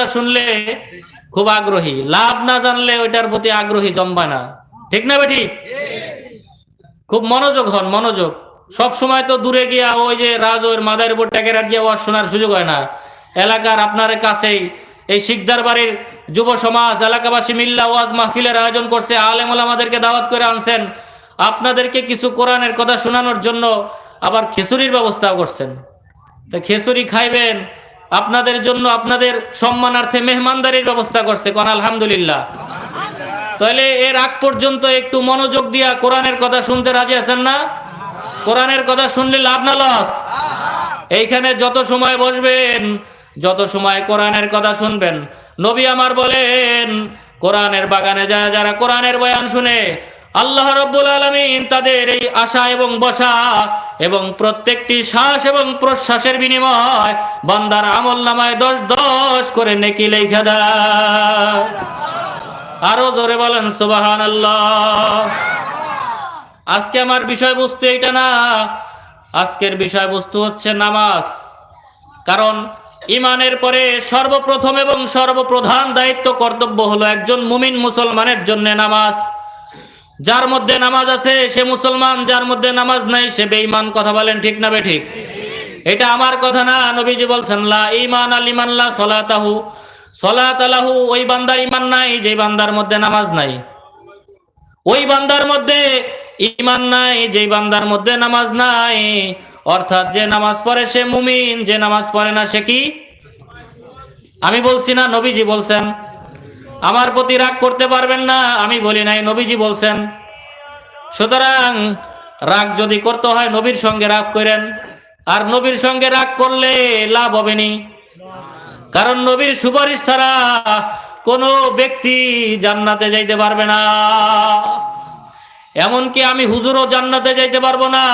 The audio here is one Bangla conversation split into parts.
কথা শুনলে খুব আগ্রহী। লাভ না জানলে ওইটার প্রতি আগ্রহী জমবায় না। ঠিক না বেঠি খুব মনোযোগ হন, মনোযোগ। সব সময় তো দূরে গিয়া ওই যে রাজ ওর মাদার উপর ট্যাকের গিয়ে ওয়াজ শোনার সুযোগ হয় না। এলাকার আপনার কাছেই এই শিকদার বাড়ির যুব সমাজ, এলাকাবাসী মিল্লা ওয়াজ মাহফিলের আয়োজন করছে। আলেমুল আমাদেরকে দাওয়াত করে আনছেন। আপনাদেরকে কিছু কোরআনের কথা শোনানোর জন্য আবার খিচুড়ির ব্যবস্থাও করছেন। তো খিচুড়ি খাইবেন আপনাদের জন্য আপনাদের সম্মানার্থে মেহমানদারির ব্যবস্থা করছে, কোন আলহামদুলিল্লাহ। তাহলে এর আগ পর্যন্ত একটু মনোযোগ দিয়া কোরআনের কথা শুনতে রাজি আছেন না? কোরআনের কথা শুনলে লাভ না লস? এইখানে যত সময় বসবেন, যত সময় কোরআনের কথা শুনবেন, নবী আমার বলেন, কোরআনের বাগানে যায় যারা কোরআনের বয়ান শুনে আল্লাহ রব্বুল আলমিন তাদের এই আশা এবং বসা এবং প্রত্যেকটি শ্বাস এবং প্রশ্বাসের বিনিময় বান্দার আমল নামায় দশ দশ করে নেকি লেখা দেয়। আরও জোরে বলেন সুবাহান আজকে আমার বিষয়বস্তু এটা না, আজকের বিষয়বস্তু হচ্ছে নামাজ। কারণ ইমানের পরে সর্বপ্রথম এবং সর্বপ্রধান দায়িত্ব, কর্তব্য হলো একজন মুমিন মুসলমানের জন্য নামাজ। যার মধ্যে নামাজ আছে, সে মুসলমান, যার মধ্যে নামাজ নাই, সে বেঈমান, কথা বলেন ঠিক না বে ঠিক? এটা আমার কথা না, নবীজি বলছেন, লা ইমান আল ইমান লা সলাতাহু। সলাত আলাহু, ওই বান্দার ইমান নাই, যে বান্দার মধ্যে নামাজ নাই। ওই বান্দার মধ্যে ইমান নাই, যে বান্দার মধ্যে নামাজ নাই। অর্থাৎ যে নামাজ পড়ে সে মুমিন, যে নামাজ পড়ে না সে কি? আমি বলছি না, নবীজি বলছেন আমার প্রতি রাগ করতে পারবেন না, আমি বলি নাই, নবীজি বলছেন। সুতরাং রাগ যদি করতে হয়, নবীর সঙ্গে রাগ করেন। আর নবীর সঙ্গে রাগ করলে লাভ হবে নি। কারণ নবীর সুপারিশ ছাড়া কোনো ব্যক্তি জান্নাতে যাইতে পারবে না। এমনকি আমি হুজুরও জান্নাতে যাইতে পারব না।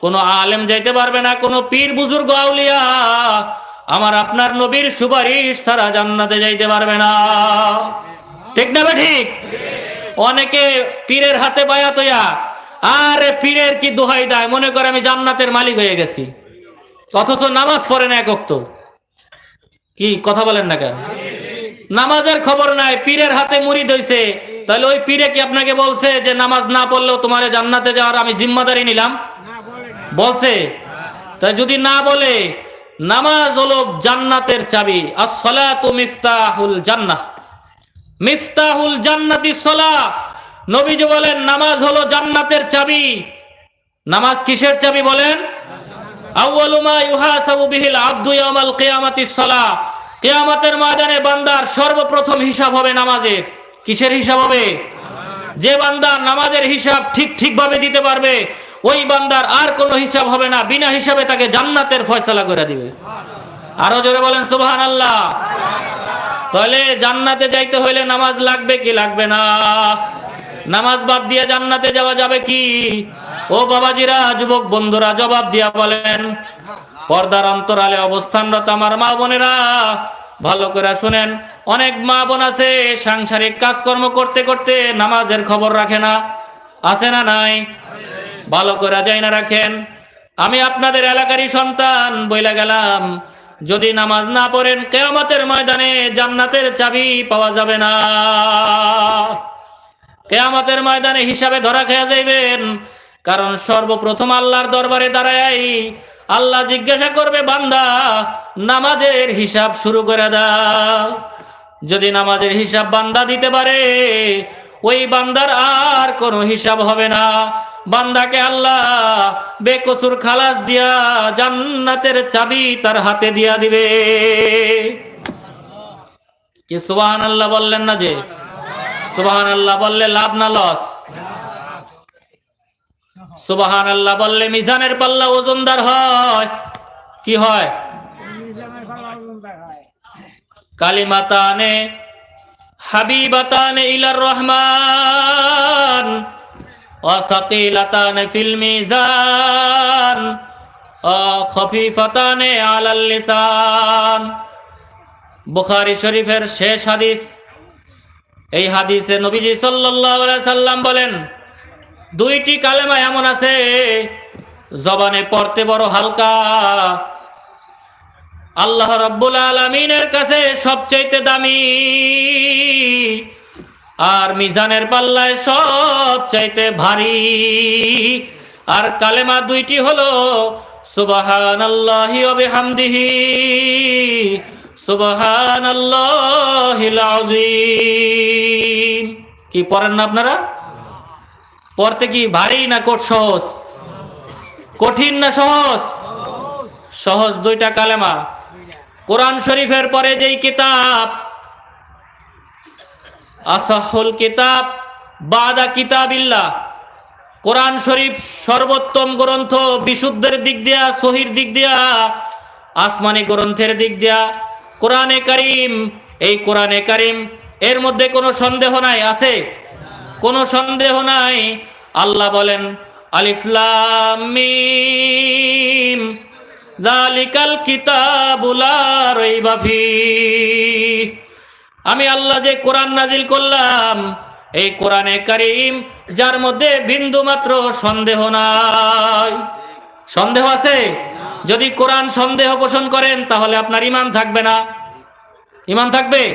কোনো আলেম যাইতে পারবে না, কোনো পীর, বুজুর্গ, আউলিয়া আমার আপনার নবীর সুপারিশ সারা জান্নাতে যাইতে পারবে না। ঠিক না ঠিক? অনেকে পীরের হাতে বায়াত হইয়া আরে পীরের কি দোহাই দেয়? মনে করে আমি জান্নাতের মালিক হয়ে গেছি। অথচ নামাজ পড়ে না একক কি, কথা বলেন না কেন? নামাজের খবর নাই, পীরের হাতে মুড়ি দইছে। তাহলে ওই পীরে কি আপনাকে বলছে যে নামাজ না পড়লেও তোমার জান্নাতে যাওয়ার আমি জিম্মাদারি নিলাম? বলছে। তাই যদি না বলে নামাজ হলো জান্নাতের চাবি। মিফতাহুল জান্নাহ। মিফতাহুল জান্নাতি সলা। নবীজি বলেন, নামাজ হলো জান্নাতের চাবি। নামাজ কিসের চাবি বলেন? আউয়ালু মা ইউহাসাবু ময়দানে বান্দার সর্বপ্রথম হিসাব হবে নামাজের। কিসের হিসাব হবে? যে বান্দা নামাজের হিসাব ঠিক ঠিকভাবে দিতে পারবে ওই বান্দার আর কোনো হিসাব হবে না, বিনা হিসাবে তাকে জান্নাতের ফয়সালা করে দিবে। আরও জোরে বলেন, সুবহানাল্লাহ। তাহলে জান্নাতে যাইতে হইলে নামাজ লাগবে কি লাগবে না? নামাজ বাদ দিয়ে জান্নাতে যাওয়া যাবে কি? ও বাবাজিরা, যুবক বন্ধুরা, জবাব দিয়া বলেন, পর্দার অন্তরালে অবস্থানরত আমার মা বোনেরা, ভালো করে শুনেন। অনেক মা বোন আছে, সাংসারিক কাজকর্ম করতে করতে নামাজের খবর রাখে না। আছে না নাই? ভালো করে যাই না রাখেন। আমি আপনাদের এলাকারই সন্তান, বইলা গেলাম। যদি নামাজ না পড়েন, কেয়ামতের ময়দানে জান্নাতের চাবি পাওয়া যাবে না। কেয়ামতের ময়দানে হিসাবে ধরা খেয়া যাইবেন। কারণ সর্বপ্রথম আল্লাহর দরবারে দাঁড়ায় আল্লাহ জিজ্ঞাসা করবে, বান্দা, নামাজের হিসাব শুরু করে দাও। যদি নামাজের হিসাব বান্দা দিতে পারে ওই বান্দার আর কোনো হিসাব হবে না। বান্দাকে আল্লাহ বেকসুর খালাস দিয়া জান্নাতের চাবি তার হাতে দিয়া দিবে। কি সুবাহান আল্লাহ বললেন না যে? সুবাহান আল্লাহ বললে লাভ না লস? সুবাহান আল্লাহ বললে মিজানের পাল্লা ওজনদার হয়। কি হয়? কালিমাতানে হাবিবাতানে ইলার রহমান وثقيلتان في الميزان وخفيفتان على اللسان বুখারী শরীফের শেষ হাদিস এই হাদিসে নবীজি সাল্লাল্লাহু আলাইহি সাল্লাম বলেন দুইটি কালেমা এমন আছে জবানে পড়তে বড় হালকা আল্লাহ রব্বুল আলমিনের কাছে সবচাইতে দামি আর মিজানের পাল্লায় সবচাইতে ভারী। আর কালেমা দুইটি হলো সুবাহান আল্লাহি বিহামদিহি সুবাহান আল্লাহিল আযীম। কি পড়েন না আপনারা? পড়তে কি ভারী না কোট সহজ? কঠিন না সহজ? সহজ দুইটা কালেমা। কোরআন শরীফের পরে যেই কিতাব, আসাহুল কিতাব, বাদা কিতাবিল্লাহ, কোরআন শরীফ সর্বোত্তম গ্রন্থ, বিশুদ্ধের দিক দিয়া, সহির দিক দিয়া, আসমানি গ্রন্থের দিক দিয়া, কোরআনে কারিম, এই কোরআনে কারিম, এর মধ্যে কোনো সন্দেহ নাই, আছে? কোনো সন্দেহ নাই। আল্লাহ বলেন আলিফলাম জালিকাল কিতাবুলা রইবা ফিহ আমি আল্লাহ যে কোরআন নাজিল করলাম, এই কোরআনে কারিম, যার মধ্যে বিন্দু মাত্র সন্দেহ নাই। সন্দেহ আছে? যদি কোরআন সন্দেহ পোষণ করেন, তাহলে আপনার ইমান থাকবে না। ইমান থাকবে?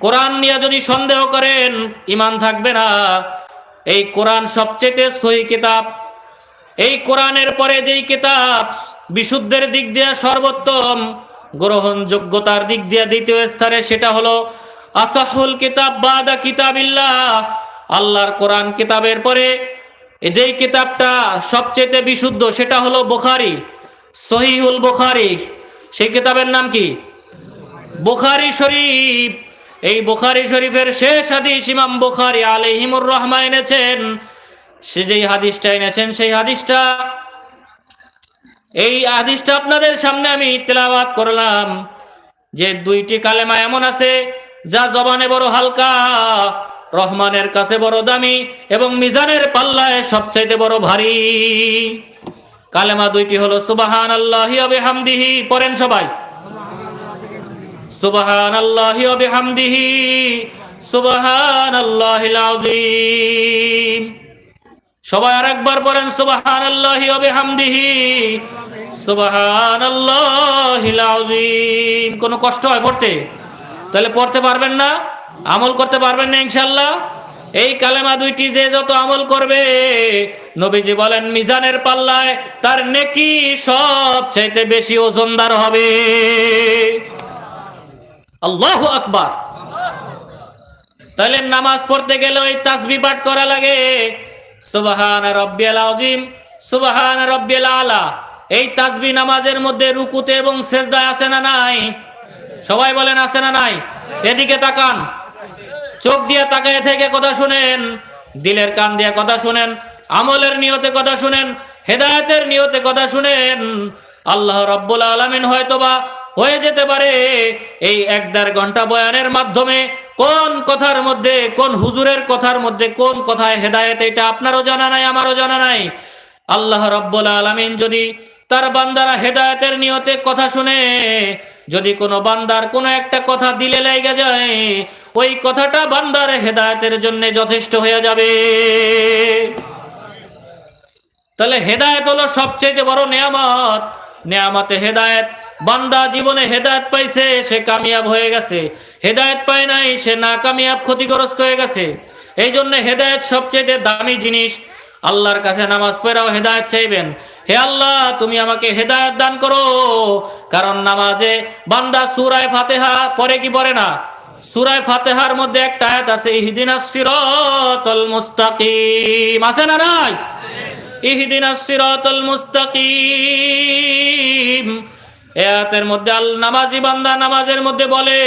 কোরআন নিয়ে যদি সন্দেহ করেন ইমান থাকবে না। এই কোরআন সবচেয়ে সহি কিতাব। এই কোরআনের পরে যেই কিতাব বিশুদ্ধের দিক দিয়ে সর্বোত্তম, গ্রহণযোগ্যতার দিক দিয়ে দ্বিতীয় স্থানে সেটা হলো, আসাহুল কিতাব বাদা কিতাবিল্লাহ। আল্লাহর কোরআন কিতাবের পরে যেই কিতাবটা সবচেয়ে বিশুদ্ধ সেটা হলো বুখারি, সহিহুল বুখারি। সেই কিতাবের নাম কি? বুখারি শরীফ। এই বুখারি শরীফের শেষ হাদিস ইমাম বুখারি আলাইহিমুর রহমা এনেছেন। সে যেই হাদিসটা এনেছেন, সেই হাদিসটা। এই হাদিসটা আপনাদের সামনে আমি তেলাওয়াত করলাম যে দুইটি কালেমা এমন আছে, যা জবানে বড় হালকা, রহমানের কাছে বড় দামি এবং মিজানের পাল্লায় সবচাইতে বড় ভারী। কালেমা দুইটি হলো সুবাহান আল্লাহি হামদিহি পড়েন সবাই। সুবাহান আল্লাহি হামদিহি সুবাহান আল্লাহিল আযীম। সবাই আর একবার পড়েন সুবাহান আল্লাহি হামদিহি সুবাহান আল্লাহিল আযীম। কোনো কষ্ট হয় পড়তে? তাহলে পড়তে পারবেন না, আমল করতে পারবেন না ইনশাল্লাহ এই কালেমা দুইটি যে যত আমল করবে, নবীজি বলেন, মিজানের পাল্লায় তার নেকি সব চাইতে বেশি ওজনদার হবে। আল্লাহ আকবার। তাহলে নামাজ পড়তে গেলে ওই তাসবি পাঠ করা লাগে। সুবাহান রব্বিয়াল আজিম সুবাহান রব্বিয়াল আলা। এই তাসবি নামাজের মধ্যে রুকুতে এবং সেজদায় আছে না নাই? সবাই বলেন, আছে না নাই? এদিকে তাকান। চোখ দিয়ে তাকায় থেকে কথা শুনেন, দিলের কান দিয়ে কথা শুনেন, আমলের নিয়তে কথা শুনেন, হেদায়তের নিয়তে কথা শুনেন। আল্লাহ রব্বুল আলমিন হয়তোবা হয়ে যেতে পারে। এই এক দেড় ঘণ্টা বয়ানের মাধ্যমে কোন কথার মধ্যে, কোন হুজুরের কথার মধ্যে, কোন কথায় হেদায়েত এটা আপনারও জানা নাই, আমারও জানা নাই। আল্লাহ রব্বুল আলমিন যদি তার বান্দারা হেদায়েতের নিয়তে কথা শুনে, যদি কোনো বান্দার কোনো একটা কথা দিলে লেগে যায়, ওই কথাটা বান্দার হেদায়েতের জন্য যথেষ্ট হয়ে যাবে। তাহলে হেদায়েত হলো সবচেয়ে বড় নেয়ামত। নেয়ামতে হেদায়েত বান্দা জীবনে হেদায়েত পাইছে, সে কামিয়াব হয়ে গেছে। হেদায়েত পায় নাই, সে না কামিয়াব ক্ষতিগ্রস্ত হয়ে গেছে। এই জন্য হেদায়েত সবচেয়ে দামি জিনিস। আল্লাহর কাছে নামাজ পড়াও হেদায়ত চাইবেন। হে আল্লাহ, তুমি আমাকে হেদায়ত দান করো। কারণ নামাজে বান্দা সুরায় ফাতেহা পরে কি পড়ে না? সুরায় ফাতেহার মধ্যে একটা আয়াত আছে, ইহদিনাস সিরাতাল মুস্তাকিম। আছে না নাই? ইহদিনাস সিরাতাল মুস্তাকিম। এ আয়াতের মধ্যে আল নামাজি বান্দা নামাজের মধ্যে বলে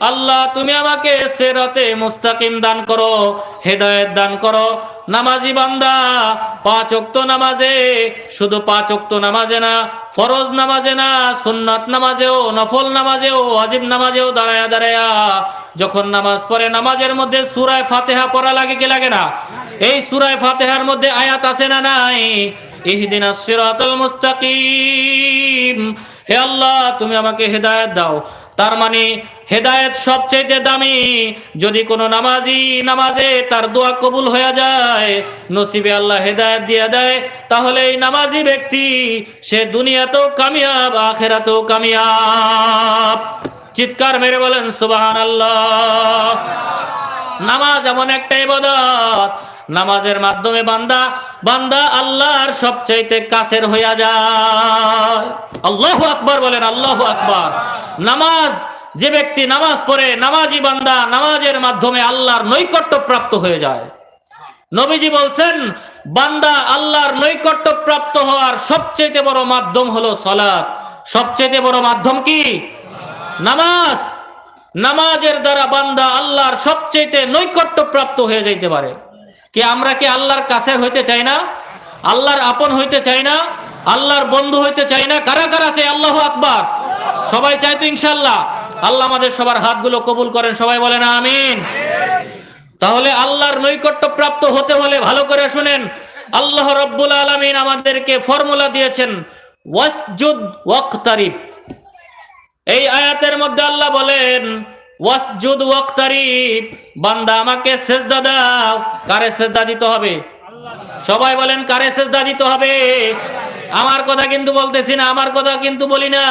আল্লাহ, তুমি আমাকে সেরাতে মুস্তাকিম দান করো, হেদায়েত দান করো। নামাজি বান্দা, পাঁচ অক্ত নামাজে, শুধু পাঁচ অক্ত নামাজে না, ফরজ নামাজে না, সুন্নাত নামাজেও, নফল নামাজেও, ওয়াজিব নামাজেও দাঁড়ায়া দাঁড়ায়া, যখন নামাজ পড়ে, নামাজের মধ্যে সুরায় ফাতেহা পড়া লাগে কি লাগে না? এই সুরায় ফাতেহার মধ্যে আয়াত আছে না নাই? ইহদিনাস সিরাতাল মুস্তাকিম। হে আল্লাহ, তুমি আমাকে হেদায়েত দাও। তার মানে হেদায়েত সবচেয়ে দামি। যদি কোনো নামাজি নামাজে তার দোয়া কবুল হয়ে যায়, নসিবে আল্লাহ হেদায়েত দিয়ে দেয়, তাহলে এই নামাজি ব্যক্তি সে দুনিয়াতেও কামিয়াব, আখেরাতেও কামিয়াব। চিৎকার মেরে বলেন সুবাহান আল্লাহ নামাজ এমন একটা ইবাদত নামাজের মাধ্যমে বান্দা বান্দা আল্লাহর সবচাইতে কাছের হইয়া যায়। আল্লাহ আকবর বলেন, আল্লাহ আকবর। নামাজ, যে ব্যক্তি নামাজ পড়ে, নামাজি বান্দা নামাজের মাধ্যমে আল্লাহর নৈকট্য প্রাপ্ত হয়ে যায়। নবীজি বলছেন, বান্দা আল্লাহর নৈকট্য প্রাপ্ত হওয়ার সবচেয়ে বড় মাধ্যম হলো সলাৎ সবচেয়ে বড় মাধ্যম কি? নামাজ। নামাজের দ্বারা বান্দা আল্লাহর সবচেয়ে নৈকট্য প্রাপ্ত হয়ে যাইতে পারে। কি আমরা কি আল্লাহর কাছে হইতে চাই না? আল্লাহর আপন হইতে চাই না? আল্লাহর বন্ধু হইতে চাই না? কারা কারা চাই? আল্লাহ আকবার। সবাই চাই তো ইনশাল্লাহ আল্লাহ আমাদের সবার হাতগুলো কবুল করেন। সবাই বলেন আমিন। তাহলে আল্লাহর নৈকট্য প্রাপ্ত হতে হলে ভালো করে শুনেন। আল্লাহ রব্বুল আলমিন আমাদেরকে ফর্মুলা দিয়েছেন, ওয়াসজুদ ওয়াক্তারিব। এই আয়াতের মধ্যে আল্লাহ বলেন ওয়াসজুদ ওয়াক্তারিব, বান্দা আমাকে সেজদা দাও। কারে সেজদা দিতে হবে? সবাই বলেন, কারে সেজদা দিতে হবে? আমার কথা কিন্তু বলতেছি না, আমার কথা কিন্তু বলি না।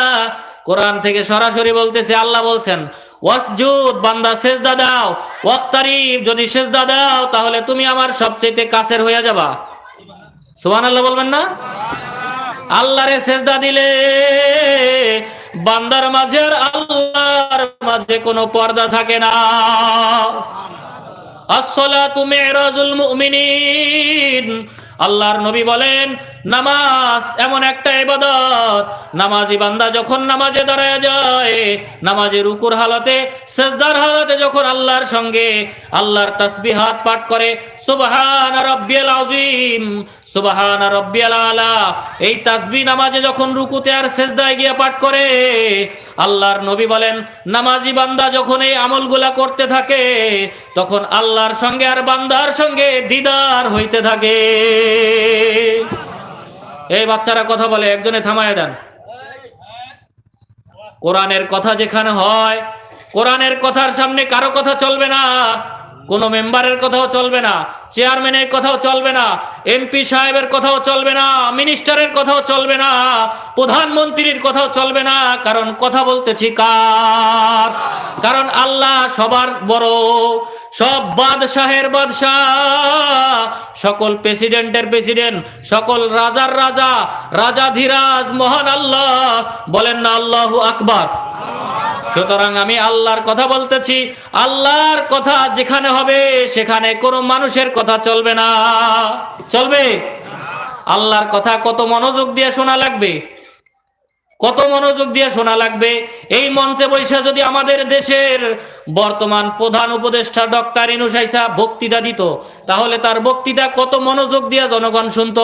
কোরআন থেকে সরাসরি বলতেছে, আল্লাহ বলছেন, ওয়াসজুদ, বান্দা সেজদা দাও। ওয়াক্তারিব, যদি সেজদা দাও, তাহলে তুমি আমার সবচেয়ে কাছের হয়ে যাবা। সুবহানাল্লাহ বলবেন না? আল্লাহরে সেজদা দিলে বান্দার মাঝে আর আল্লাহর মাঝে কোনো পর্দা থাকে না। আল্লাহর নবী বলেন, নামাজ এমন একটা ইবাদত, নামাজি বান্দা যখন নামাজে দাঁড়ায় যায়, নামাজের রুকুর হালতে, সেজদার হালতে যখন আল্লাহর সঙ্গে আল্লাহর তাসবিহাত পাঠ করে, সুবহান রাব্বিয়াল আযীম সুবহান রাব্বিয়াল আলা। এই তাসবিহ নামাজে যখন রুকুতে আর সেজদায় গিয়ে পাঠ করে, আল্লাহর নবী বলেন, নামাজি বান্দা যখন এই আমলগুলা করতে থাকে, তখন আল্লাহর সঙ্গে আর বান্দার সঙ্গে দিদার হইতে থাকে। এই বাচ্চারা কথা বলে, একজনে থামায় দেন। কোরআনের কথা যেখানে হয়, কোরআনের কথার সামনে কারও কথা চলবে না। কোনো মেম্বারের কথাও চলবে না, চেয়ারম্যানের কথাও চলবে না, এমপি সাহেবের কথাও চলবে না, মিনিস্টারের কথাও চলবে না, প্রধানমন্ত্রীর কথাও চলবে না, কারণ কথা বলতেছি কার কারণ আল্লাহ সবার বড়, সব বাদশাহের বাদশাহ, সকল প্রেসিডেন্টের প্রেসিডেন্ট, সকল রাজার রাজা, রাজাধিরাজ, মহান আল্লাহ, বলেন না আল্লাহু আকবার। সুতরাং আমি আল্লাহর কথা বলতেছি। আল্লাহর কথা যেখানে হবে, সেখানে কোনো মানুষের কথা চলবে না। চলবে? আল্লাহর কথা কত মনোযোগ দিয়ে শোনা লাগবে? কত মনোযোগ দিয়ে শোনা লাগবে? এই মঞ্চে বৈশা যদি আমাদের দেশের বর্তমান প্রধান উপদেষ্টা ডক্টর ইনুসাইসা বক্তৃতা দিত, তাহলে তার বক্তৃতা কত মনোযোগ দিয়ে জনগণ শুনত?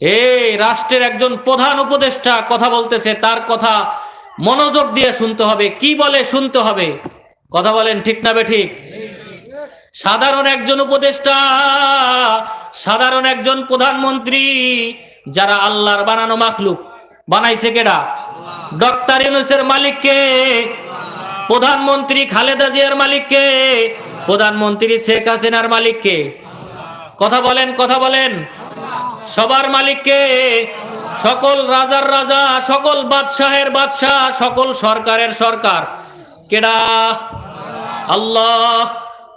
এই রাষ্ট্রের একজন প্রধান উপদেষ্টা কথা বলতেছে, তার কথা মনোযোগ দিয়ে শুনতে হবে, কি বলে শুনতে হবে? কথা বলেন ঠিক না ঠিক সাধারণ একজন উপদেষ্টা, সাধারণ একজন প্রধানমন্ত্রী, যারা আল্লাহর বানানো মাখলুক, বানাইছে কেডা? ডক্টর ইউনুসের মালিককে, প্রধানমন্ত্রী খালেদা জিয়ার মালিককে, প্রধানমন্ত্রী শেখ হাসিনার মালিককে। কথা বলেন কথা বলেন। সবার মালিককে সকল রাজার রাজা, সকল বাদশাহের বাদশাহ, সকল সরকারের সরকার। কেডা? আল্লাহ।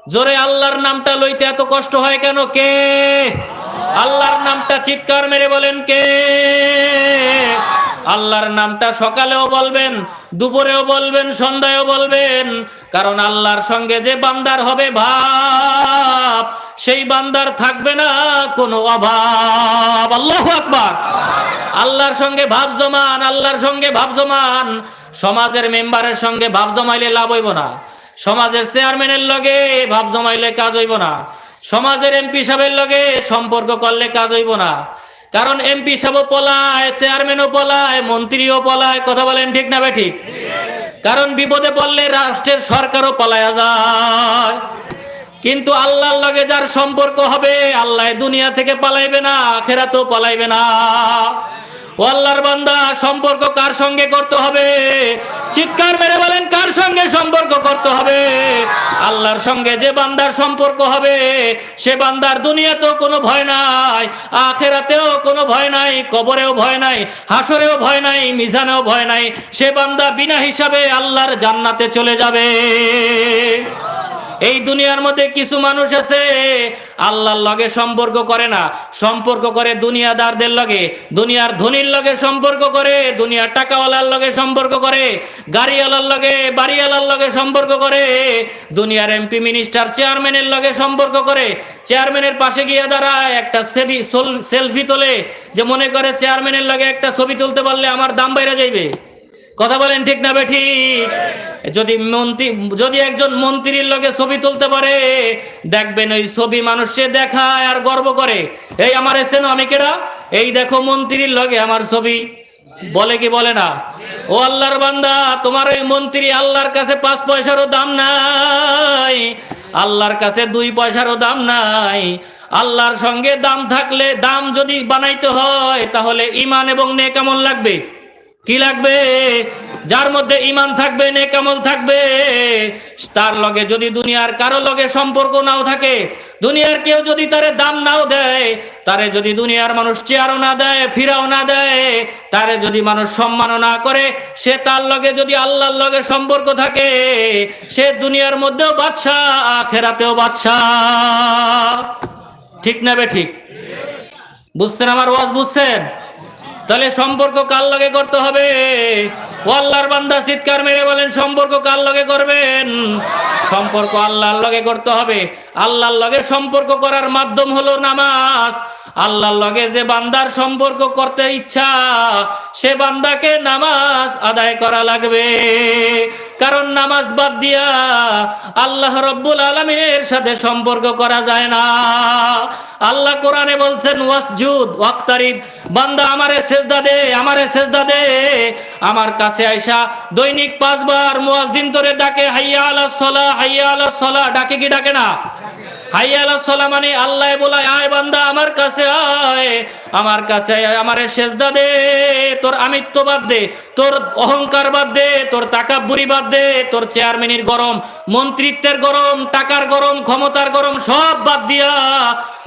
জোরে আল্লাহর নামটা লইতে এত কষ্ট হয় কেন? কে? আল্লাহর নামটা চিৎকার মেরে বলেন কে? আল্লাহর নামটা সকালেও বলবেন, দুপুরেও বলবেন, সন্ধ্যায়ও বলবেন, কারণ আল্লাহর সঙ্গে যে বান্দার হবে ভাব সেই বান্দার থাকবে না কোনো অভাব। আল্লাহ আকবার। আল্লাহর সঙ্গে ভাব জমান, আল্লাহর সঙ্গে ভাব জমান। সমাজের মেম্বারের সঙ্গে ভাব জমাইলে লাভ হইব না। সমাজের চেয়ারম্যানের লগে ভাব জমাইলে কাজ হইব না। সমাজের এমপি সাহেবের লগে সম্পর্ক করলে কাজ হইব না। কারণ এমপি সাহেবও পলায়, চেয়ারম্যানও পলায়, মন্ত্রীও পলায়, কথা বলেন ঠিক না ঠিক? কারণ বিপদে পড়লে রাষ্ট্রের সরকারও পালায়া যায়। কিন্তু আল্লাহর লগে যার সম্পর্ক হবে, আল্লাহ দুনিয়া থেকে পালাইবে না, আখেরাতেও পালাইবে না। ও আল্লাহর বান্দা, সম্পর্ক কার সঙ্গে করতে হবে? চিৎকার মেরে বলেন, কার সঙ্গে সম্পর্ক করতে হবে? আল্লাহর সঙ্গে যে বান্দার সম্পর্ক হবে, সে বান্দার দুনিয়াতেও কোনো ভয় নাই, আখেরাতেও কোনো ভয় নাই, কবরেও ভয় নাই, হাসরেও ভয় নাই, মিজানেও ভয় নাই। সে বান্দা বিনা হিসাবে আল্লাহর জান্নাতে চলে যাবে। এই দুনিয়ার মধ্যে কিছু মানুষ আছে, আল্লাহর লগে সম্পর্ক করে না। সম্পর্ক করে দুনিয়াদারদের লগে, দুনিয়ার ধনীর লগে সম্পর্ক করে, দুনিয়ার টাকাওয়ালার লগে সম্পর্ক করে, গাড়িওয়ালার লগে, বাড়িওয়ালার লগে সম্পর্ক করে, দুনিয়ার এমপি মিনিস্টার চেয়ারম্যানের লগে সম্পর্ক করে। চেয়ারম্যানের পাশে গিয়ে দাঁড়ায়, একটা সেলফি তোলে, যে মনে করে চেয়ারম্যানের লগে একটা ছবি তুলতে পারলে আমার দাম বাইরে যাইবে। কথা বলেন ঠিক না বেঠিক যদি মন্ত্রী, যদি একজন মন্ত্রীর লগে ছবি তুলতে পারে, দেখবেন ওই ছবি মানুষে দেখায় আর গর্ব করে। এই আমার এসেন আমি কেডা? এই দেখো মন্ত্রীর লগে আমার ছবি। বলে কি বলে না? ও আল্লাহর বান্দা, তোমার ওই মন্ত্রী আল্লাহর কাছে পাঁচ পয়সারও দাম নাই। আল্লাহর কাছে দুই পয়সারও দাম নাই। আল্লাহর সঙ্গে দাম থাকলে দাম যদি বানাইতে হয়, তাহলে ইমান এবং নেকামল লাগবে। কি লাগবে? যার মধ্যে ইমান থাকবে নেকামল থাকবে, তার লগে যদি দুনিয়ার কারও লগে সম্পর্ক নাও থাকে, দুনিয়ার কেউ যদি তারে দাম নাও দেয়, তারে যদি দুনিয়ার মানুষ চেয়ারও না দেয়, ফিরাও না দেয়, তারে যদি মানুষ সম্মানও না করে, সে তার লগে যদি আল্লাহর লগে সম্পর্ক থাকে, সে দুনিয়ার মধ্যেও বাদশাহ, আখেরাতেও বাদশাহ। ঠিক না বে ঠিক? বুঝছেন আমার ওয়াজ? বুঝছেন? তাহলে সম্পর্ক কার লগে করতে হবে? আল্লাহর বান্দা চিৎকার মেরে বলেন, সম্পর্ক কার লগে করবেন? সম্পর্ক আল্লাহর লগে করতে হবে। আল্লাহর লগে সম্পর্ক করার মাধ্যম হলো নামাজ। আল্লাহর লগে যে বান্দার সম্পর্ক করতে ইচ্ছা, সে বান্দাকে নামাজ আদায় করা লাগবে। কারণ নামাজ বাদ দিয়া আল্লাহ রব্বুল আলমিনের সাথে সম্পর্ক করা যায় না। আল্লাহ কোরআনে বলছেন, ওয়াসজুদ, ওয়াক্তারিব, বান্দা আমারে সেজদা দে, আমারে সেজদা দে। আমার কাছে আইসা দৈনিক পাঁচবার মুয়াজ্জিন তোরে ডাকে, হাইয়া আলা সলা, হাইয়া আলা সলা। ডাকে কি ডাকে না? হাইয়া আলা সলা মানে আল্লাহ বলায় আয় বান্দা, আমার কাছে আয়। আমার কাছে আমারে সেজদা দে, তোর আমিত্ব বাদ দে, তোর অহংকার বাদ দে, তোর বাদ দে, তোর চেয়ারম্যানের গরম, মন্ত্রিত্বের গরম, টাকার গরম, ক্ষমতার গরম, সব বাদ দিয়া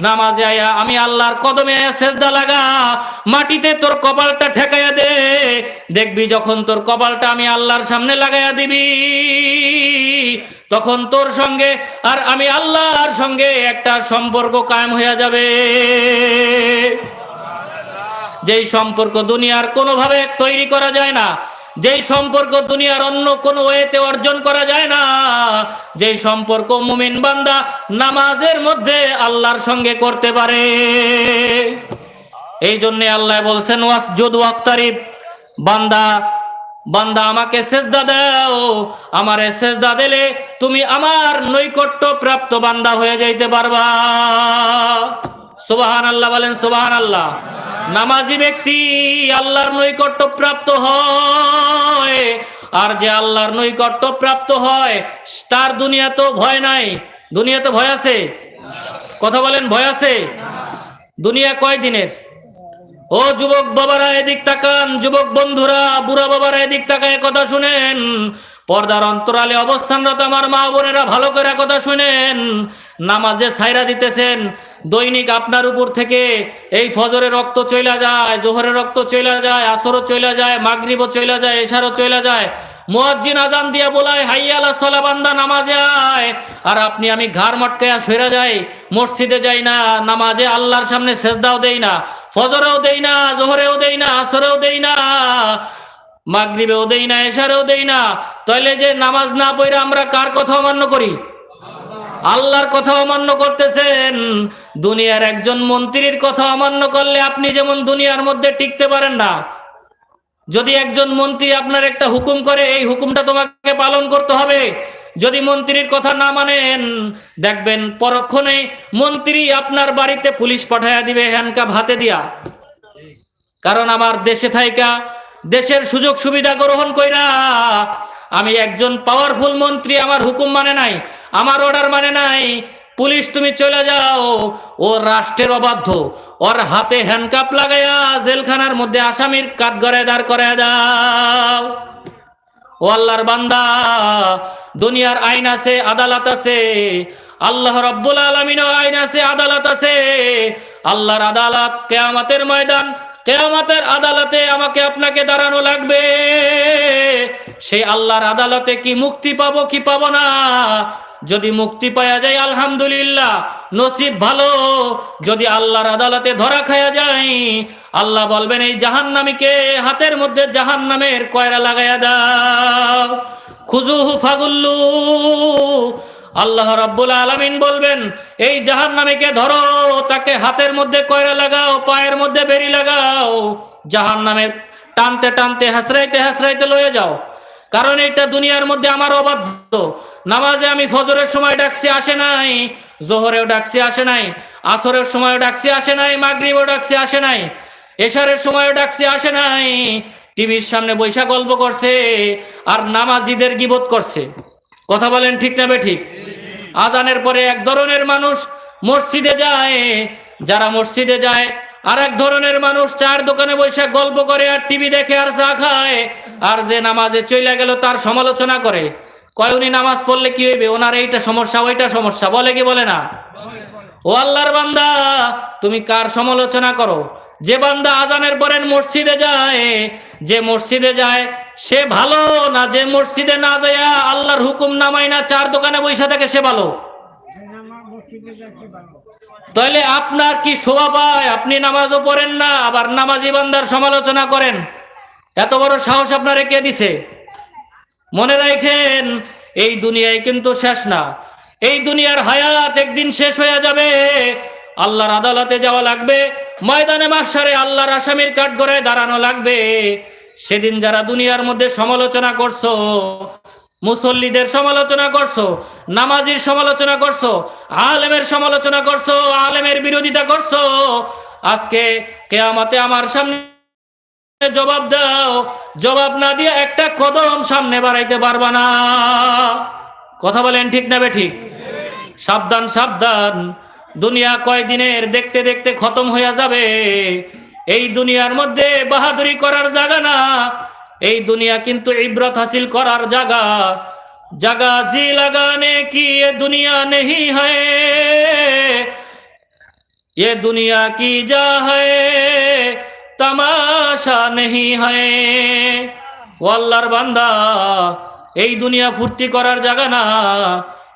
নামাজে আয়া, আমি আল্লাহর কদমে আয়া সেজদা লাগা। মাটিতে তোর কপালটা ঠেকাইয়া দে, দেখবি যখন তোর কপালটা আমি আল্লাহর সামনে লাগাইয়া দিবি। তখন তোর সঙ্গে আর আমি আল্লাহর সঙ্গে একটা সম্পর্ক কায়েম হয়ে যাবে। যেই সম্পর্ক দুনিয়ার কোনোভাবে তৈরি করা যায় না, যেই সম্পর্ক দুনিয়ার অন্য কোনো ওয়েতে অর্জন করা যায় না, যেই সম্পর্ক মুমিন বান্দা নামাজের মধ্যে আল্লাহর সঙ্গে করতে পারে। এই জন্যে আল্লাহ বলছেন ওয়াস যদু আক্তারিব বান্দা বান্দা আমাকে সেজদা দাও। আমারে সেজদা দিলে তুমি আমার নৈকট্য প্রাপ্ত বান্দা হয়ে যাইতে পারবা। সুবাহান আল্লাহ বলেন সুবাহান আল্লাহ নামাজি ব্যক্তি আল্লাহর নৈকট্য প্রাপ্ত হয়। আর যে আল্লাহর নৈকট্য প্রাপ্ত হয়, তার দুনিয়া তো ভয় নাই। দুনিয়াতে ভয় আছে? কথা বলেন, ভয় আছে? দুনিয়া কয় দিনের ও যুবক বাবারা, এদিক তাকান। যুবক বন্ধুরা, বুড়া বাবারা, এদিক তাকায়, কথা শুনেন। পর্দার অন্তরালে অবস্থানরত আমার মা বোনেরা ভালো করে কথা শুনেন। নামাজে ছাইরা দিতেছেন। দৈনিক আপনার উপর থেকে এই ফজরে রক্ত চইলা যায় জোহরের রক্ত চইলা যায়, আসরও চইলা যায়, মাগরিবও চইলা যায়, এশারও চইলা যায়। মুয়াজ্জিন আজান দিয়া বলায় হাইয়ালা সলা বান্দা, নামাজে আয়। আর আপনি, আমি ঘর মটকায়া সইরা যাই, মসজিদে যাই না, নামাজে আল্লাহর সামনে সেজদাও দেই না। ফজরেও দেই না, জোহরেও দেই না, আসরেও দেই না, মাগরিবেও দেই না, এশারেও দেই না। তাইলে যে নামাজ না পড়ে আমরা কার কথা অমান্য করি? আল্লাহর কথা অমান্য করতেছেন। দুনিয়ার একজন মন্ত্রীর কথা অমান্য করলে আপনি যেমন দুনিয়ার মধ্যে টিকতে পারেন না। যদি একজন মন্ত্রী আপনার একটা হুকুম করে, এই হুকুমটা তোমাকে পালন করতে হবে। যদি মন্ত্রীর কথা না মানেন, দেখবেন পরক্ষণে মন্ত্রী আপনার বাড়িতে পুলিশ পাঠাইয়া দিবে হ্যান্ডকাপ হাতে দিয়া। কারণ আমার দেশে থাইকা, দেশের সুযোগ সুবিধা গ্রহণ কইরা আমি একজন পাওয়ারফুল মন্ত্রী, আমার হুকুম মানে নাই, আমার অর্ডার মানে নাই। পুলিশ, তুমি চলে যাও, ও রাষ্ট্রের অবাধ্য। ওর হাতে হ্যান্ডকাপ লাগাইয়া জেলখানার মধ্যে আসামির কাঠ গড়ে দাঁড় করে দাও। ও আল্লাহর বান্দা দুনিয়ার আইন আছে, আদালত আছে, আল্লাহ রব্বুল আলমিনও আইন আছে, আদালত আছে। আল্লাহর আদালত কেয়ামতের ময়দান, কেয়ামতের আদালতে আমাকে আপনাকে দাঁড়ানো লাগবে। সেই আল্লাহর আদালতে কি মুক্তি পাবো, কি পাবো না? যদি মুক্তি পাওয়া যায়, আলহামদুলিল্লাহ, নসিব ভালো। যদি আল্লাহর আদালতে ধরা খায়া যায়, আল্লাহ বলবেন, এই জাহান্নামীকে হাতের মধ্যে জাহান্নামের কয়রা লাগাইয়া দাও। খুজুহু ফাগুল্লু। আল্লাহ রাব্বুল আলামিন বলবেন, এই জাহান্নামীকে ধরো, তাকে হাতের মধ্যে কয়রা লাগাও, পায়ের মধ্যে বেরি লাগাও। জাহান্নামে টানতে টানতে, হাসরাইতে হাসরাইতে লয়ে যাও। কারণ এটা দুনিয়ার মধ্যে আমার অবাধ্য। নামাজে আমি ফজরের সময় ডাকছি, আসে নাই। জোহরেও ডাকছি, আসে নাই। আসরের সময়ও ডাকছি, আসে নাই। মাগরিবেও ডাকছি, আসে নাই। এশারের সময়ও ডাকছি, আসে নাই। টিভির সামনে বৈশা গল্প করছে আর নামাজিদের গিবত করছে। কথা বলেন ঠিক না ঠিক আজানের পরে এক ধরনের মানুষ মসজিদে যায়, যারা মসজিদে যায় আর এক ধরনের মানুষ চার দোকানে বসে গল্প করে আর টিভি দেখে আর চা খায়, আর যে নামাজে চলে গেল তার সমালোচনা করে। কয় উনি নামাজ পড়লে কি হইবে? ওনার এইটা সমস্যা, ওইটা সমস্যা। বলে কি বলে না? ও আল্লাহর বান্দা, তুমি কার সমালোচনা করো? যে বান্দা আজানের পরে মসজিদে যায়, যে মসজিদে যায়, সে ভালো না, যে মসজিদে না যায় আল্লাহর হুকুম নামাই না, চার দোকানে বৈশা থাকে সে ভালো। তাহলে আপনার কি শোভা পায়? আপনি নামাজও পড়েন না, আবার নামাজি বান্দার সমালোচনা করেন। এত বড় সাহস আপনারে কে দিছে? মনে রাখেন এই দুনিয়ায় কিন্তু শেষ না। এই দুনিয়ার হায়াত একদিন শেষ হয়ে যাবে আল্লাহর আদালতে যাওয়া লাগবে, ময়দানে মাসারে আল্লাহর আসামির কাঠ গড়ায় দাঁড়ানো লাগবে। সেদিন যারা দুনিয়ার মধ্যে সমালোচনা করছ, মুসল্লিদের সমালোচনা করছ, নামাজির সমালোচনা করছ, আলেমের সমালোচনা করছ, আলেমের বিরোধিতা করছ, আজকে কেয়ামতে আমার সামনে জবাব দাও, জবাব না দিয়ে একটা কদম সামনে বাড়াইতে পারবা না। কথা বলেন ঠিক না বে ঠিক? সাবধান সাবধান। দুনিয়া কয়দিনের দেখতে দেখতে খতম হইয়া যাবে এই দুনিয়ার মধ্যে বাহাদুরি করার জায়গা না এই দুনিয়া কিন্তু ইব্রত হাসিল করার জায়গা জাগা জি লাগানে কি এ দুনিয়া নেহি হয় ये दुनिया की जा है তামাশা নেহি হয় ও আল্লাহর বান্দা এই দুনিয়া ফুর্তি করার জায়গা না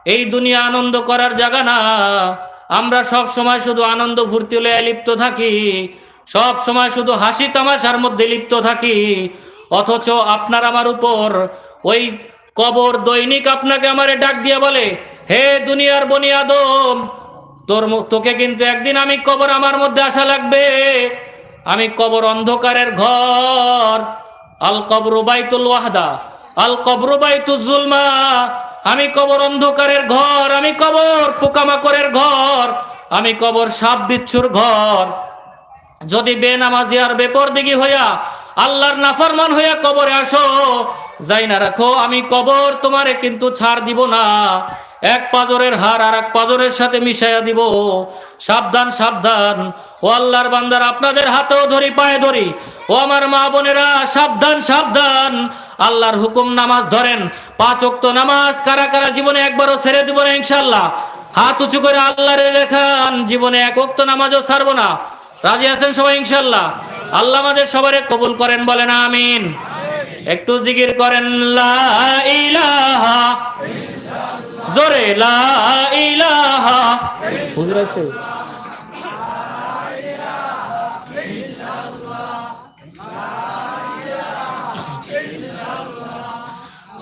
এই দুনিয়া আনন্দ করার জায়গা না আমরা সব সময় শুধু আনন্দ ফুর্তি হলে লিপ্ত থাকি, সব সময় শুধু হাসি তামাশার মধ্যে লিপ্ত থাকি, অথচ আপনার আমার উপর ওই কবর দৈনিক আপনাকে আমারে ডাক দিয়ে বলে, হে দুনিয়ার বনি আদম, তোর তোকে কিন্তু একদিন আমি কবর আমার মধ্যে আসা লাগবে। আমি কবর অন্ধকারের ঘর, আল কবর বাইতুল ওয়াহদা, আল কবর বাইতুল জুলমা আমি কবর অন্ধকারের ঘর, আমি কবর পোকামাকড়ের ঘর, আমি কবর সাপ বিচ্ছুর ঘর। যদি বেনামাজি আর বেপরদিগি হইয়া আল্লাহর নাফরমান হইয়া কবরে আসো যাই না রাখো, আমি কবর তোমারে কিন্তু ছাড় দিব না। এক পাজরের হার আর এক পাজরের সাথে মিশাইয়া দিব। সাবধান সাবধান। ও আল্লাহর বান্দার, আপনাদের হাতেও ধরি, পায়ে ধরি। ও আমার মা বোনেরা, সাবধান সাবধান। আল্লাহর হুকুম নামাজ ধরেন। পাঁচ ওয়াক্ত নামাজ কারা কারা জীবনে একবারও ছেড়ে দিব না ইনশাল্লাহ হাত উঁচু করে আল্লাহরে দেখান জীবনে এক ওয়াক্ত নামাজও ছাড়বো না। রাজি আছেন সবাই ইনশাল্লাহ আল্লাহ আমাদের সবারে কবুল করেন, বলেন আমিন। একটু জিকির করেন, লা ইলাহা জোরে, লা হুজুর আছে?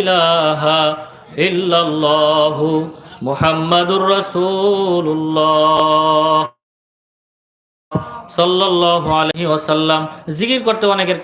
ইলাহা ইল্লাল্লাহু মুহাম্মাদুর রাসূলুল্লাহ সাল্লাল্লাহু আলাইহি ওয়াসাল্লাম। জিকির করতে অনেকের